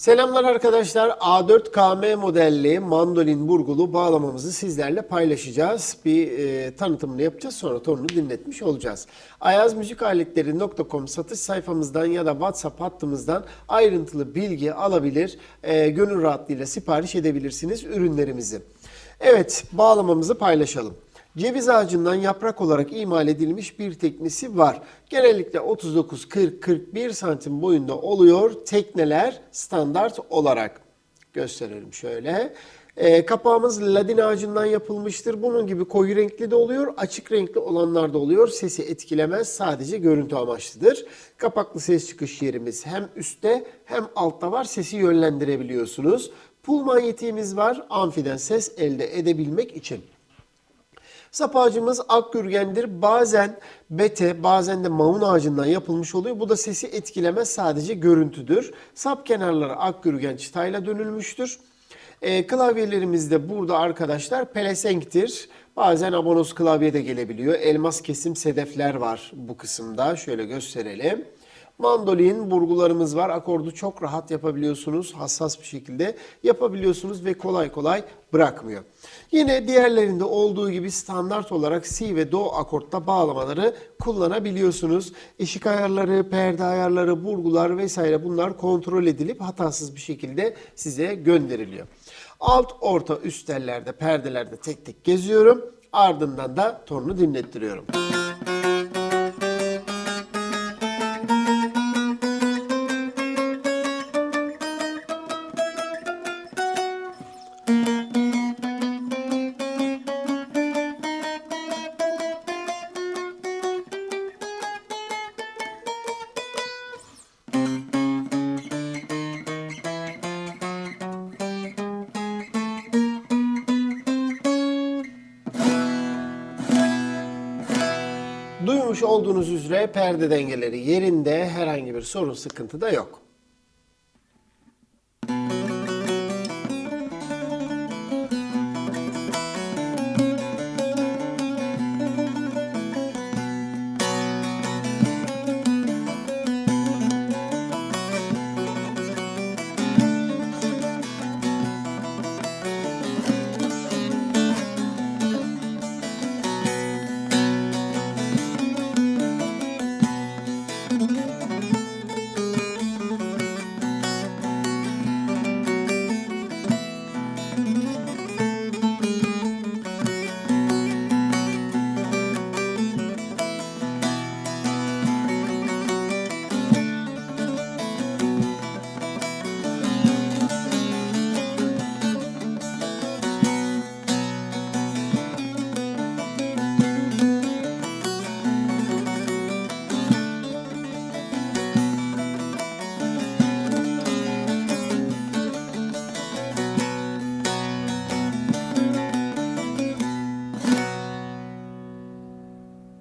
Selamlar arkadaşlar. A4KM modelli mandolin burgulu bağlamamızı sizlerle paylaşacağız. Bir e, tanıtımını yapacağız sonra tonunu dinletmiş olacağız. ayazmüzikaletleri.com satış sayfamızdan ya da WhatsApp hattımızdan ayrıntılı bilgi alabilir, e, gönül rahatlığıyla sipariş edebilirsiniz ürünlerimizi. Evet bağlamamızı paylaşalım. Ceviz ağacından yaprak olarak imal edilmiş bir teknesi var. Genellikle 39-40-41 santim boyunda oluyor tekneler standart olarak. Gösterelim şöyle. Ee, kapağımız ladin ağacından yapılmıştır. Bunun gibi koyu renkli de oluyor, açık renkli olanlar da oluyor. Sesi etkilemez, sadece görüntü amaçlıdır. Kapaklı ses çıkış yerimiz hem üstte hem altta var. Sesi yönlendirebiliyorsunuz. Pul manyetiğimiz var amfiden ses elde edebilmek için. Sap ağacımız akgürgendir. Bazen bete, bazen de maun ağacından yapılmış oluyor. Bu da sesi etkilemez, sadece görüntüdür. Sap kenarları akgürgen çıtayla dönülmüştür. E, klavyelerimiz de burada arkadaşlar pelesenktir. Bazen abonos klavye de gelebiliyor. Elmas kesim sedefler var bu kısımda. Şöyle gösterelim. Mandolin burgularımız var. Akordu çok rahat yapabiliyorsunuz. Hassas bir şekilde yapabiliyorsunuz ve kolay kolay bırakmıyor. Yine diğerlerinde olduğu gibi standart olarak si ve do akortta bağlamaları kullanabiliyorsunuz. Eşik ayarları, perde ayarları, burgular vesaire bunlar kontrol edilip hatasız bir şekilde size gönderiliyor. Alt, orta, üst tellerde, perdelerde tek tek geziyorum. Ardından da torunu dinlettiriyorum. Duymuş olduğunuz üzere perde dengeleri yerinde herhangi bir sorun sıkıntı da yok.